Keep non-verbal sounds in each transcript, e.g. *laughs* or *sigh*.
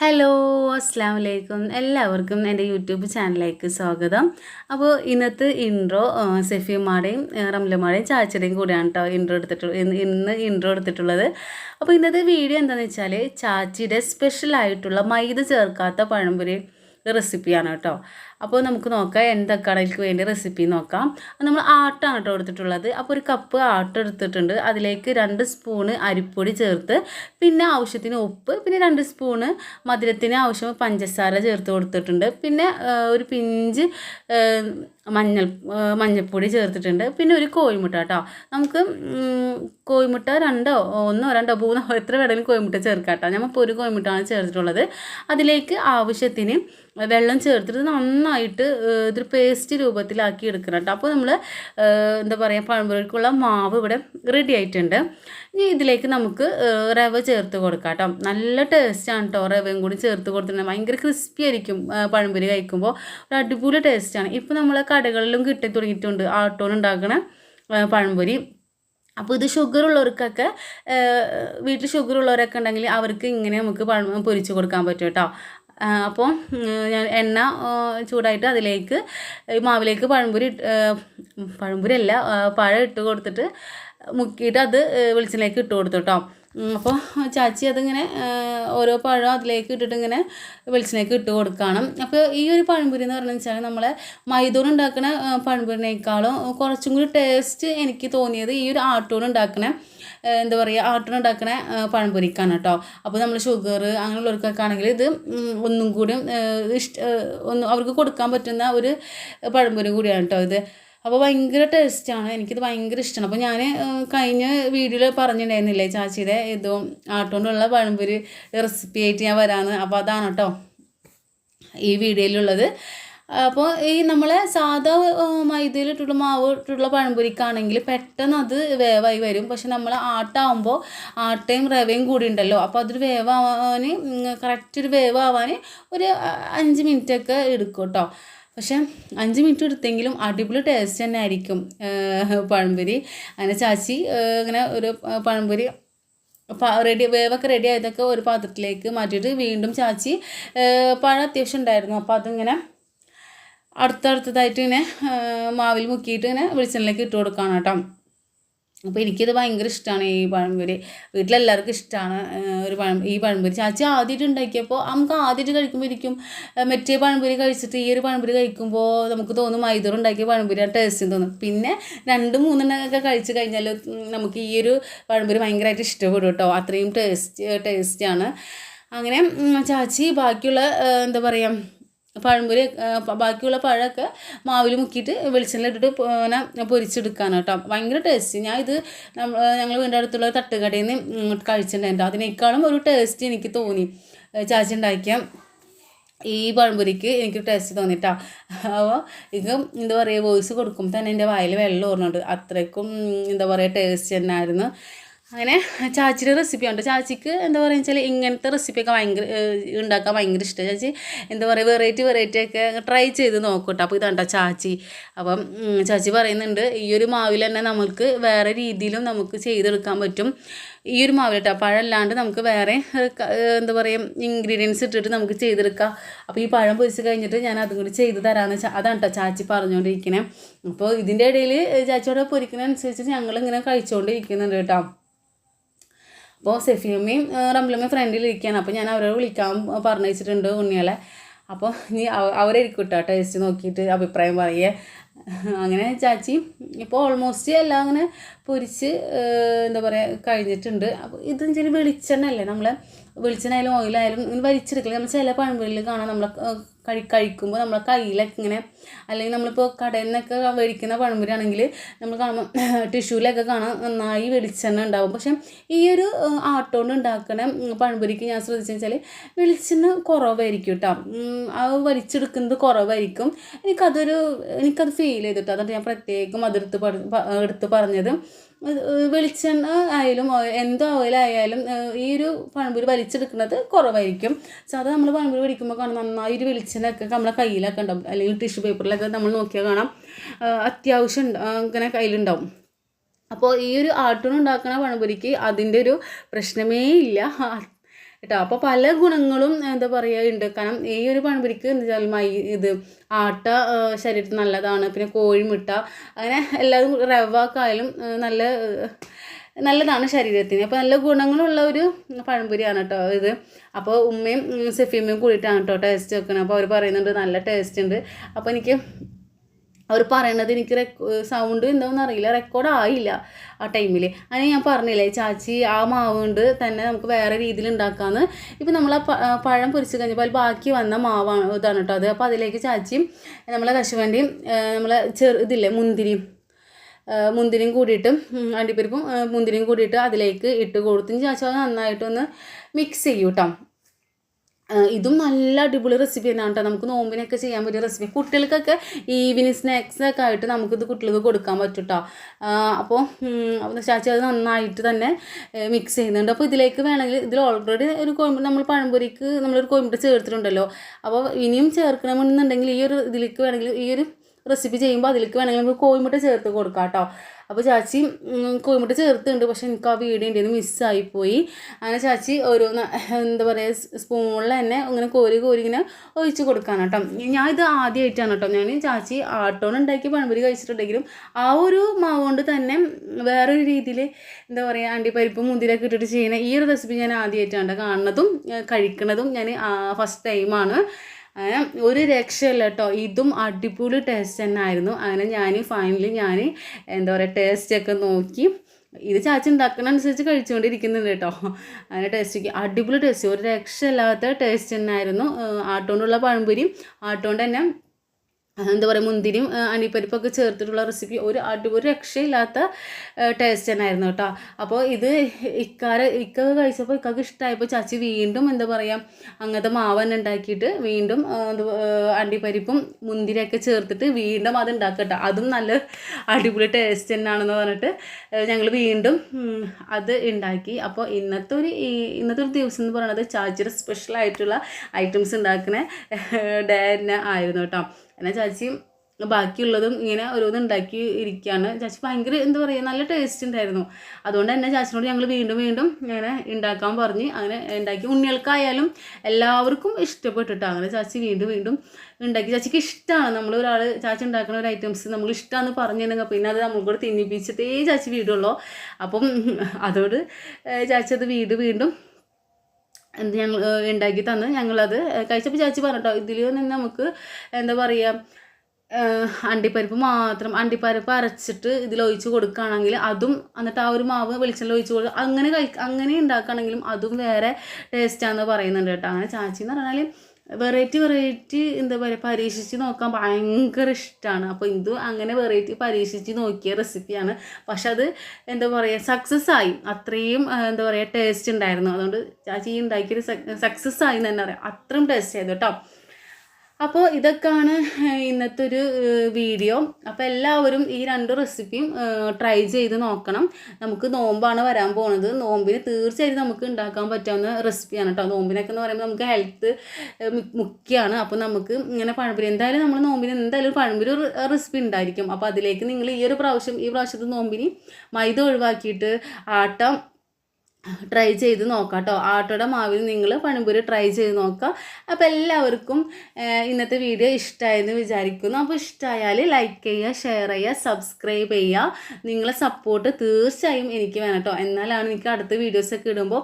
Hello അസ്സാം വലൈക്കും എല്ലാവർക്കും എന്റെ യൂട്യൂബ് ചാനലിലേക്ക് സ്വാഗതം. അപ്പോൾ ഇന്നത്തെ ഇൻട്രോ സെഫിയമ്മയുടെയും റംലമ്മയുടെയും ചാച്ചയുടെയും കൂടെയാണ് കേട്ടോ ഇൻട്രോ എടുത്തിട്ടുള്ളത് ഇന്ന് ഇൻട്രോ എടുത്തിട്ടുള്ളത്. അപ്പോൾ ഇന്നത്തെ വീഡിയോ എന്താണെന്ന് വെച്ചാൽ ചാച്ചിയുടെ സ്പെഷ്യലായിട്ടുള്ള മൈദ ചേർക്കാത്ത പഴംപൊരി. റെസിപ്പിയാണ് കേട്ടോ. അപ്പോൾ നമുക്ക് നോക്കാം എന്തൊക്കെയാണ് അതിലേക്ക് വേണ്ടി റെസിപ്പി നോക്കാം. നമ്മൾ ആട്ടാണ് കേട്ടോ എടുത്തിട്ടുള്ളത്. അപ്പോൾ ഒരു കപ്പ് ആട്ട എടുത്തിട്ടുണ്ട്. അതിലേക്ക് രണ്ട് സ്പൂണ് അരിപ്പൊടി ചേർത്ത് പിന്നെ ആവശ്യത്തിന് ഉപ്പ് പിന്നെ രണ്ട് സ്പൂണ് മധുരത്തിന് ആവശ്യം പഞ്ചസാര ചേർത്ത് കൊടുത്തിട്ടുണ്ട്. പിന്നെ ഒരു പിഞ്ച് മഞ്ഞൾ മഞ്ഞൾപ്പൊടി ചേർത്തിട്ടുണ്ട്. പിന്നെ ഒരു കോഴിമുട്ട കേട്ടോ. നമുക്ക് കോഴിമുട്ട രണ്ടോ ഒന്നോ രണ്ടോ മൂന്നോ *laughs* എത്ര വേണമെങ്കിലും കോഴിമുട്ട ചേർക്കാം കേട്ടോ. ഞമ്മപ്പോൾ ഒരു കോഴിമുട്ടാണ് ചേർത്തിട്ടുള്ളത്. അതിലേക്ക് ആവശ്യത്തിന് വെള്ളം ചേർത്തിട്ട് നന്നായിട്ട് ഇതൊരു പേസ്റ്റ് രൂപത്തിലാക്കി എടുക്കണം കേട്ടോ. അപ്പോൾ നമ്മൾ എന്താ പറയുക പഴംപൊരിക്കുള്ള മാവ് ഇവിടെ റെഡി ആയിട്ടുണ്ട്. ഇനി ഇതിലേക്ക് നമുക്ക് റവ ചേർത്ത് കൊടുക്കാം കേട്ടോ. നല്ല ടേസ്റ്റാണ് കേട്ടോ റവയും കൂടി ചേർത്ത് കൊടുത്തിട്ടുണ്ടെങ്കിൽ. ഭയങ്കര ക്രിസ്പി ആയിരിക്കും പഴംപൊരി കഴിക്കുമ്പോൾ. ഒരു അടിപൊളി ടേസ്റ്റാണ് ഇപ്പോൾ നമ്മൾ കടകളിലും കിട്ടി തുടങ്ങിയിട്ടുണ്ട് ആട്ടോൺ ഉണ്ടാക്കണ ഏഹ്, പഴംപൊരി. അപ്പോൾ ഇത് ഷുഗർ ഉള്ളവർക്കൊക്കെ വീട്ടിൽ ഷുഗർ ഉള്ളവരൊക്കെ ഉണ്ടെങ്കിൽ അവർക്ക് ഇങ്ങനെ നമുക്ക് പഴം പൊരിച്ചു കൊടുക്കാൻ പറ്റും കേട്ടോ. അപ്പോൾ ഞാൻ എണ്ണ ചൂടായിട്ട് അതിലേക്ക് മാവിലേക്ക് പഴംപൊരി പഴംപൊരി അല്ല പഴം ഇട്ട് കൊടുത്തിട്ട് മുക്കിയിട്ട് അത് വെളിച്ചെണ്ണയിലേക്ക് ഇട്ട് കൊടുത്തു കേട്ടോ. അപ്പോൾ ചാച്ചി അതിങ്ങനെ ഓരോ പഴം അതിലേക്ക് ഇട്ടിട്ട് ഇങ്ങനെ വെളിച്ചിനേക്ക് ഇട്ട് കൊടുക്കണം. അപ്പോൾ ഈ ഒരു പഴംപൊരി എന്ന് പറഞ്ഞു വെച്ചാൽ നമ്മളെ മൈദൂൺ ഉണ്ടാക്കുന്ന പഴംപുരിനേക്കാളും കുറച്ചും കൂടി ടേസ്റ്റ് എനിക്ക് തോന്നിയത് ഈ ഒരു ആട്ടൂൺ ഉണ്ടാക്കണ എന്താ പറയുക ആട്ടൂൺ ഉണ്ടാക്കണ പഴംപൊരിക്കാണ് കേട്ടോ. അപ്പോൾ നമ്മൾ ഷുഗർ അങ്ങനെയുള്ളവർക്കൊക്കെ ആണെങ്കിൽ ഇത് ഒന്നും കൂടി ഇഷ്ട ഒന്ന് അവർക്ക് കൊടുക്കാൻ പറ്റുന്ന ഒരു പഴംപൊരി കൂടിയാണ് കേട്ടോ ഇത്. അപ്പോൾ ഭയങ്കര ടേസ്റ്റാണ് എനിക്കിത് ഭയങ്കര ഇഷ്ടമാണ് അപ്പോൾ ഞാൻ കഴിഞ്ഞ വീഡിയോയിൽ പറഞ്ഞിട്ടുണ്ടായിരുന്നില്ലേ ചാച്ചിയുടെ ഇതും ആട്ടുകൊണ്ടുള്ള പഴംപൊരി റെസിപ്പി ആയിട്ട് ഞാൻ വരാമെന്ന് അപ്പോൾ അതാണ് കേട്ടോ ഈ വീഡിയോയിലുള്ളത് അപ്പോൾ ഈ നമ്മളെ സാധാ മൈദയിലിട്ടുള്ള മാവ് ഇട്ടുള്ള പഴംപൊരിക്കാണെങ്കിൽ പെട്ടെന്ന് അത് വേവായി വരും. പക്ഷെ നമ്മൾ ആട്ടാവുമ്പോൾ ആട്ടയും റവയും കൂടി ഉണ്ടല്ലോ. അപ്പോൾ അതൊരു വേവാവാൻ കറക്റ്റ് ഒരു വേവാവാൻ ഒരു അഞ്ച് മിനിറ്റൊക്കെ എടുക്കും കേട്ടോ പക്ഷെ അഞ്ച് മിനിറ്റ് എടുത്തെങ്കിലും അടിപൊളി ടേസ്റ്റ് തന്നെ ആയിരിക്കും പഴംപൊരി. അങ്ങനെ ചാച്ചി ഇങ്ങനെ ഒരു പഴംപൊരി റെഡി വേവൊക്കെ റെഡി ആയതൊക്കെ ഒരു പാത്രത്തിലേക്ക് മാറ്റിയിട്ട് വീണ്ടും ചാച്ചി പഴം അത്യാവശ്യം ഉണ്ടായിരുന്നു. അപ്പോൾ അതിങ്ങനെ അടുത്തടുത്തതായിട്ട് ഇങ്ങനെ മാവിൽ മുക്കിയിട്ട് ഇങ്ങനെ വെളിച്ചെണ്ണയിലേക്ക് ഇട്ട് കൊടുക്കുകയാണ് കേട്ടോ. അപ്പോൾ എനിക്കിത് ഭയങ്കര ഇഷ്ടമാണ് ഈ പഴംപൊരി. വീട്ടിലെല്ലാവർക്കും ഇഷ്ടമാണ് ഒരു പഴം ഈ പഴംപൊരി. ചാച്ചി ആദ്യമായിട്ട് ഉണ്ടാക്കിയപ്പോൾ നമുക്ക് ആദ്യമായിട്ട് കഴിക്കുമ്പോൾ ഇരിക്കും മറ്റേ പഴംപൊരി കഴിച്ചിട്ട് ഈ ഒരു പഴംപൊരി കഴിക്കുമ്പോൾ നമുക്ക് തോന്നും മൈദൂർ ഉണ്ടാക്കിയ പഴംപൊരി ആ ടേസ്റ്റ് തോന്നും. പിന്നെ രണ്ട് മൂന്നെണ്ണമൊക്കെ കഴിച്ച് കഴിഞ്ഞാൽ നമുക്ക് ഈ ഒരു പഴംപൊരി ഭയങ്കരമായിട്ട് ഇഷ്ടപ്പെടും കേട്ടോ. അത്രയും ടേസ്റ്റ് ടേസ്റ്റാണ് അങ്ങനെ ചാച്ചി ബാക്കിയുള്ള എന്താ പറയുക പഴംപൊരി ബാക്കിയുള്ള പഴമൊക്കെ മാവിൽ മുക്കിയിട്ട് വെളിച്ചെണ്ണ ഇട്ടിട്ട് പൊരിച്ചെടുക്കാനാണ് കേട്ടോ. ഭയങ്കര ടേസ്റ്റ്. ഞാൻ ഇത് ഞങ്ങൾ വീടിന്റെ അടുത്തുള്ള തട്ടുകടയിൽ നിന്ന് കഴിച്ചിട്ടുണ്ടായിരുന്നു. അതിനേക്കാളും ഒരു ടേസ്റ്റ് എനിക്ക് തോന്നി. ചാച്ചി ഉണ്ടാക്കിയ ഈ പഴംപൊരിക്ക് എനിക്ക് ടേസ്റ്റ് തോന്നിട്ടാ. അപ്പോൾ ഇത് എന്താ പറയുക വോയിസ് കൊടുക്കുമ്പോൾ തന്നെ എന്റെ വായിൽ വെള്ളം ഓർമ്മയുണ്ട് അത്രയ്ക്കും എന്താ പറയുക ടേസ്റ്റ് തന്നെയായിരുന്നു അങ്ങനെ ചാച്ചിയുടെ റെസിപ്പി ഉണ്ട് ചാച്ചിക്ക് എന്താ പറയുക വെച്ചാൽ ഇങ്ങനത്തെ റെസിപ്പിയൊക്കെ ഭയങ്കര ഉണ്ടാക്കാൻ ഭയങ്കര ഇഷ്ടമാണ് ചാച്ചി എന്താ പറയുക വെറൈറ്റി വെറൈറ്റി ഒക്കെ ട്രൈ ചെയ്ത് നോക്കൂട്ടോ. അപ്പോൾ ഇതാണ്ടോ ചാച്ചി. അപ്പം ചാച്ചി പറയുന്നുണ്ട് ഈ ഒരു മാവിൽ തന്നെ നമുക്ക് വേറെ രീതിയിലും നമുക്ക് ചെയ്തെടുക്കാൻ പറ്റും. ഈ ഒരു മാവിലിട്ടോ. പഴമല്ലാണ്ട് നമുക്ക് വേറെ എന്താ പറയുക ഇൻഗ്രീഡിയൻസ് ഇട്ടിട്ട് നമുക്ക് ചെയ്തെടുക്കാം. അപ്പോൾ ഈ പഴം പൊരിച്ച് കഴിഞ്ഞിട്ട് ഞാൻ അതും കൂടി ചെയ്ത് തരാമെന്ന് അതാണ് കേട്ടോ ചാച്ചി പറഞ്ഞുകൊണ്ടിരിക്കണേ അപ്പോൾ ഇതിന്റെ ഇടയിൽ ചാച്ചിയോടെ പൊരിക്കുന്നതനുസരിച്ച് ഞങ്ങളിങ്ങനെ കഴിച്ചുകൊണ്ടിരിക്കുന്നുണ്ട് കേട്ടോ. അപ്പോൾ സെഫിയമ്മയും റംലമ്മയും ഫ്രണ്ടിലിരിക്കുകയാണ് അപ്പോൾ ഞാൻ അവരോട് വിളിക്കാൻ പറഞ്ഞു വെച്ചിട്ടുണ്ട് ഉണ്ണികളെ. അപ്പോൾ നീ അവരെ അവരായിരിക്കും കേട്ടോ ടേസ്റ്റ് നോക്കിയിട്ട് അഭിപ്രായം പറയേ. അങ്ങനെ ചാച്ചി ഇപ്പോൾ ഓൾമോസ്റ്റ് എല്ലാം അങ്ങനെ പൊരിച്ച് എന്താ പറയുക കഴിഞ്ഞിട്ടുണ്ട്. അപ്പോൾ ഇത് വെച്ചാൽ വെളിച്ചെണ്ണ അല്ലേ നമ്മളെ? വെളിച്ചെണ്ണ ആയാലും ഓയിലായാലും ഇങ്ങനെ വലിച്ചെടുക്കില്ല നമ്മൾ ചില പഴംപൊരിയിൽ കാണാം നമ്മളെ കഴി കഴിക്കുമ്പോൾ നമ്മളെ കയ്യിലൊക്കെ ഇങ്ങനെ അല്ലെങ്കിൽ നമ്മളിപ്പോൾ കടയിൽ നിന്നൊക്കെ മേടിക്കുന്ന ആണെങ്കിൽ നമ്മൾ കാണുമ്പോൾ ടിഷ്യൂലൊക്കെ *clears throat* കാണാം നന്നായി വെളിച്ചെണ്ണ ഉണ്ടാവും. പക്ഷേ ഈ ഒരു ആട്ടോണ്ട് ഉണ്ടാക്കുന്ന പഴംപൊരിക്ക് ഞാൻ ശ്രദ്ധിച്ചു വെച്ചാൽ വെളിച്ചെണ്ണ കുറവായിരിക്കും കേട്ടോ അത് വലിച്ചെടുക്കുന്നത് കുറവായിരിക്കും. എനിക്കതൊരു എനിക്കത് ഫീൽ ചെയ്തിട്ട്. അതുകൊണ്ട് ഞാൻ പ്രത്യേകം അതെടുത്ത് എടുത്ത് പറഞ്ഞത്. വെളിച്ചെണ്ണ ആയാലും എന്തോ ആയാലും ഈ ഒരു പഴംപൊരി വലിച്ചെടുക്കുന്നത് കുറവായിരിക്കും. സാധാരണ നമ്മൾ പഴംപൊരി പിടിക്കുമ്പോൾ കാണാം നന്നായി ഒരു വെളിച്ചെണ്ണയൊക്കെ നമ്മളെ കയ്യിലൊക്കെ ഉണ്ടാവും. അല്ലെങ്കിൽ ടിഷ്യൂ പേപ്പറിലൊക്കെ നമ്മൾ നോക്കിയാൽ കാണാം. അത്യാവശ്യം ഇങ്ങനെ കയ്യിലുണ്ടാവും. അപ്പോൾ ഈ ഒരു ആട്ടൂൺ ഉണ്ടാക്കുന്ന പഴംപൊരിക്ക് അതിന്റെ ഒരു പ്രശ്നമേ ഇല്ല. കേട്ടോ അപ്പോൾ പല ഗുണങ്ങളും എന്താ പറയുക ഉണ്ട് കാരണം ഈ ഒരു പഴംപൊരിക്ക് എന്താ വെച്ചാൽ മൈ ഇത് ആട്ട ശരീരത്തിന് നല്ലതാണ്. പിന്നെ കോഴിമുട്ട അങ്ങനെ എല്ലാതും റവ നല്ല നല്ലതാണ് ശരീരത്തിന്. അപ്പോൾ നല്ല ഗുണങ്ങളുള്ള ഒരു പഴംപൊരിയാണ് കേട്ടോ ഇത്. അപ്പോൾ ഉമ്മയും സെഫിയമ്മയും കൂടിയിട്ടാണ് കേട്ടോ ടേസ്റ്റ് വെക്കുന്നത് അപ്പോൾ അവർ പറയുന്നുണ്ട് നല്ല ടേസ്റ്റ് ഉണ്ട്. അപ്പോൾ എനിക്ക് അവർ പറയണത് എനിക്ക് സൗണ്ട് എന്താണെന്ന് അറിയില്ല. റെക്കോർഡ് ആയില്ല ആ ടൈമിൽ അങ്ങനെ ഞാൻ പറഞ്ഞില്ലേ ചാച്ചി ആ മാവ് കൊണ്ട് തന്നെ നമുക്ക് വേറെ രീതിയിൽ ഉണ്ടാക്കാമെന്ന് ഇപ്പം നമ്മൾ ആ പഴം പൊരിച്ച് കഴിഞ്ഞപ്പോൾ അതിൽ ബാക്കി വന്ന മാവാണ് ഇതാണ് കേട്ടോ അത്. അപ്പോൾ അതിലേക്ക് ചാച്ചിയും നമ്മളെ കശുവണ്ടിയും നമ്മളെ ചെറു ഇതില്ലേ മുന്തിരിയും മുന്തിരിയും കൂടിയിട്ട് അണ്ടിപ്പരിപ്പും മുന്തിരിയും കൂടിയിട്ട് അതിലേക്ക് ഇട്ട് കൊടുത്തതിന് ശേഷം നന്നായിട്ടൊന്ന് മിക്സ് ചെയ്യും കേട്ടോ ഇതും നല്ല അടിപൊളി റെസിപ്പി തന്നെയാണ് കേട്ടോ നമുക്ക് നോമ്പിനൊക്കെ ചെയ്യാൻ പറ്റിയ റെസിപ്പി കുട്ടികൾക്കൊക്കെ ഈവനിങ് സ്നാക്സ് ഒക്കെ ആയിട്ട് നമുക്കിത് കുട്ടികൾക്ക് കൊടുക്കാൻ പറ്റും കേട്ടോ അപ്പോൾ അപ്പോൾ ചാച്ചി അത് നന്നായിട്ട് തന്നെ മിക്സ് ചെയ്യുന്നുണ്ട്. അപ്പോൾ ഇതിലേക്ക് വേണമെങ്കിൽ ഇതിൽ ഓൾറെഡി ഒരു കോയമ്പ് നമ്മൾ പഴംപൊരിക്ക് നമ്മളൊരു കോയമ്പിട്ട് ചേർത്തിട്ടുണ്ടല്ലോ. അപ്പോൾ ഇനിയും ചേർക്കണമെന്നുണ്ടെങ്കിൽ ഈ ഒരു ഇതിലേക്ക് വേണമെങ്കിൽ ഈ ഒരു റെസിപ്പി ചെയ്യുമ്പോൾ അതിലേക്ക് വേണമെങ്കിൽ നമുക്ക് കോഴിമുട്ട ചേർത്ത് കൊടുക്കാം കേട്ടോ അപ്പോൾ ചാച്ചി കോഴിമുട്ട ചേർത്തുണ്ട് പക്ഷെ എനിക്ക് ആ വീഡിയോ എന്റെ മിസ്സായിപ്പോയി അങ്ങനെ ചാച്ചി ഓരോന്ന് എന്താ പറയുക സ്പൂണിൽ തന്നെ ഇങ്ങനെ കോരി കോരി ഇങ്ങനെ ഒഴിച്ച് കൊടുക്കാൻ കേട്ടോ ഞാൻ ഇത് ആദ്യമായിട്ടാണ് കേട്ടോ ഞാൻ ചാച്ചി ആട്ടോൺ ഉണ്ടാക്കി പഴംപൊരി കഴിച്ചിട്ടുണ്ടെങ്കിലും ആ ഒരു മാവ് കൊണ്ട് തന്നെ വേറൊരു രീതിയിൽ എന്താ പറയുക അണ്ടിപ്പരിപ്പ് മുന്തിരിയൊക്കെ ഇട്ടിട്ട് ചെയ്യുന്ന ഈ ഒരു റെസിപ്പി ഞാൻ ആദ്യമായിട്ടാണ് കാണുന്നതും കഴിക്കുന്നതും ഞാൻ ഫസ്റ്റ് ടൈമാണ് അങ്ങനെ ഒരു രക്ഷയില്ല കേട്ടോ ഇതും അടിപൊളി ടേസ്റ്റ് തന്നെ ആയിരുന്നു അങ്ങനെ ഞാൻ ഫൈനലി ഞാൻ എന്താ പറയുക ടേസ്റ്റൊക്കെ നോക്കി. ഇത് ചാച്ചി ഉണ്ടാക്കണനുസരിച്ച് കഴിച്ചുകൊണ്ടിരിക്കുന്നുണ്ട് കേട്ടോ അങ്ങനെ ടേസ്റ്റ് അടിപൊളി ടേസ്റ്റ് ഒരു രക്ഷയില്ലാത്ത ടേസ്റ്റ് തന്നെ ആയിരുന്നു ആട്ടുകൊണ്ടുള്ള പഴംപൊരി ആട്ടുകൊണ്ട് തന്നെ എന്താ പറയുക മുന്തിരിയും അണ്ടിപ്പരിപ്പൊക്കെ ചേർത്തിട്ടുള്ള റെസിപ്പി ഒരു അടിപൊളി രക്ഷയില്ലാത്ത ടേസ്റ്റ് തന്നെയായിരുന്നു കേട്ടോ. അപ്പോൾ ഇത് ഇക്കാരെ ഇക്കൊക്കെ കഴിച്ചപ്പോൾ ഇക്കൊക്കെ ഇഷ്ടമായപ്പോൾ ചാച്ചി വീണ്ടും എന്താ പറയുക അങ്ങനത്തെ മാവ് തന്നെ ഉണ്ടാക്കിയിട്ട് വീണ്ടും അണ്ടിപ്പരിപ്പും മുന്തിരിയൊക്കെ ചേർത്തിട്ട് വീണ്ടും അത് ഉണ്ടാക്കുക കേട്ടോ. അതും നല്ല അടിപൊളി ടേസ്റ്റ് തന്നെയാണെന്ന് പറഞ്ഞിട്ട് ഞങ്ങൾ വീണ്ടും അത് ഉണ്ടാക്കി. അപ്പോൾ ഇന്നത്തെ ഒരു ഇന്നത്തെ ഒരു ദിവസം എന്ന് പറയുന്നത് ചാച്ചിയുടെ സ്പെഷ്യൽ ആയിട്ടുള്ള ഐറ്റംസ് ഉണ്ടാക്കുന്ന ഡേ ആയിരുന്നു കേട്ടോ. എന്നാൽ ചാച്ചി ബാക്കിയുള്ളതും ഇങ്ങനെ ഓരോന്ന് ഉണ്ടാക്കി ഇരിക്കുകയാണ് ചാച്ചി ഭയങ്കര എന്താ പറയുക നല്ല ടേസ്റ്റ് ഉണ്ടായിരുന്നു. അതുകൊണ്ട് തന്നെ ചാച്ചിനോട് ഞങ്ങൾ വീണ്ടും വീണ്ടും ഇങ്ങനെ ഉണ്ടാക്കാൻ പറഞ്ഞ് അങ്ങനെ ഉണ്ടാക്കി. ഉണ്ണികൾക്കായാലും എല്ലാവർക്കും ഇഷ്ടപ്പെട്ടിട്ട് അങ്ങനെ ചാച്ചി വീണ്ടും വീണ്ടും ഉണ്ടാക്കി. ചാച്ചിക്ക് ഇഷ്ടമാണ് നമ്മൾ ഒരാൾ ചാച്ചി ഉണ്ടാക്കുന്ന ഒരു ഐറ്റംസ് നമ്മൾ ഇഷ്ടമാണെന്ന് പറഞ്ഞിട്ടുണ്ടെങ്കിൽ പിന്നെ അത് നമ്മൾ കൂടെ തിന്നിപ്പിച്ചിട്ടേ ചാച്ചി വീടുള്ളൂ. അപ്പം അതോട് ചാച്ചി അത് വീട് വീണ്ടും എന്ത് ഞങ്ങൾ ഉണ്ടാക്കി തന്ന്. ഞങ്ങളത് കഴിച്ചപ്പോൾ ചാച്ചി പറഞ്ഞിട്ടോ ഇതിൽ നിന്ന് നമുക്ക് എന്താ പറയുക അണ്ടിപ്പരിപ്പ് മാത്രം അണ്ടിപ്പരിപ്പ് അരച്ചിട്ട് ഇതിലൊഴിച്ച് കൊടുക്കുകയാണെങ്കിൽ അതും എന്നിട്ട് ആ ഒരു മാവ് വെളിച്ചെണ്ണ ഒഴിച്ച് കൊടുക്കുക അങ്ങനെ കഴി അങ്ങനെ ഉണ്ടാക്കുകയാണെങ്കിലും അതും വേറെ ടേസ്റ്റാന്ന് പറയുന്നുണ്ട് കേട്ടോ. അങ്ങനെ ചാച്ചി എന്ന് പറഞ്ഞാൽ വെറൈറ്റി വെറൈറ്റി എന്താ പറയുക പരീക്ഷിച്ച് നോക്കാൻ ഭയങ്കര ഇഷ്ടമാണ് അപ്പോൾ ഇതും അങ്ങനെ വെറൈറ്റി പരീക്ഷിച്ച് നോക്കിയ റെസിപ്പിയാണ് പക്ഷെ അത് എന്താ പറയുക സക്സസ് ആയി. അത്രയും എന്താ പറയുക ടേസ്റ്റ് ഉണ്ടായിരുന്നു. അതുകൊണ്ട് ചാച്ചി ഉണ്ടാക്കിയൊരു സക്സസ് ആയി എന്ന് തന്നെ പറയാം. അത്രയും ടേസ്റ്റ് ചെയ്തു കേട്ടോ. അപ്പോൾ ഇതൊക്കെയാണ് ഇന്നത്തെ ഒരു വീഡിയോ. അപ്പോൾ എല്ലാവരും ഈ രണ്ട് റെസിപ്പിയും ട്രൈ ചെയ്ത് നോക്കണം. നമുക്ക് നോമ്പാണ് വരാൻ പോകുന്നത് നോമ്പിന് തീർച്ചയായിട്ടും നമുക്ക് ഉണ്ടാക്കാൻ പറ്റാവുന്ന റെസിപ്പിയാണ് കേട്ടോ നോമ്പിനൊക്കെ എന്ന് പറയുമ്പോൾ നമുക്ക് ഹെൽത്ത് മുഖ്യമാണ് അപ്പോൾ നമുക്ക് ഇങ്ങനെ പഴംപൊരി. എന്തായാലും നമ്മൾ നോമ്പിന് എന്തായാലും പഴംപൊരി റെസിപ്പി ഉണ്ടായിരിക്കും. അപ്പോൾ അതിലേക്ക് നിങ്ങൾ ഈ ഒരു പ്രാവശ്യം ഈ പ്രാവശ്യത്തെ നോമ്പിന് മൈദ ഒഴിവാക്കിയിട്ട് ആട്ട ട്രൈ ചെയ്ത് നോക്കാം കേട്ടോ ആട്ടോടെ മാവിൽ നിങ്ങൾ പണിപൂരി ട്രൈ ചെയ്ത് നോക്കാം. അപ്പോൾ എല്ലാവർക്കും ഇന്നത്തെ വീഡിയോ ഇഷ്ടമായെന്ന് വിചാരിക്കുന്നു. അപ്പോൾ ഇഷ്ടമായാൽ ലൈക്ക് ചെയ്യുക ഷെയർ ചെയ്യുക സബ്സ്ക്രൈബ് ചെയ്യുക നിങ്ങളെ സപ്പോർട്ട് തീർച്ചയായും എനിക്ക് വേണം കേട്ടോ എന്നാലാണ് എനിക്ക് അടുത്ത വീഡിയോസൊക്കെ ഇടുമ്പോൾ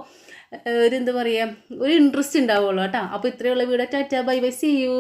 ഒരു എന്താ പറയുക ഒരു ഇൻട്രസ്റ്റ് ഉണ്ടാവുള്ളൂ കേട്ടോ. അപ്പോൾ ഇത്രയുള്ള video tata. Bye bye. See you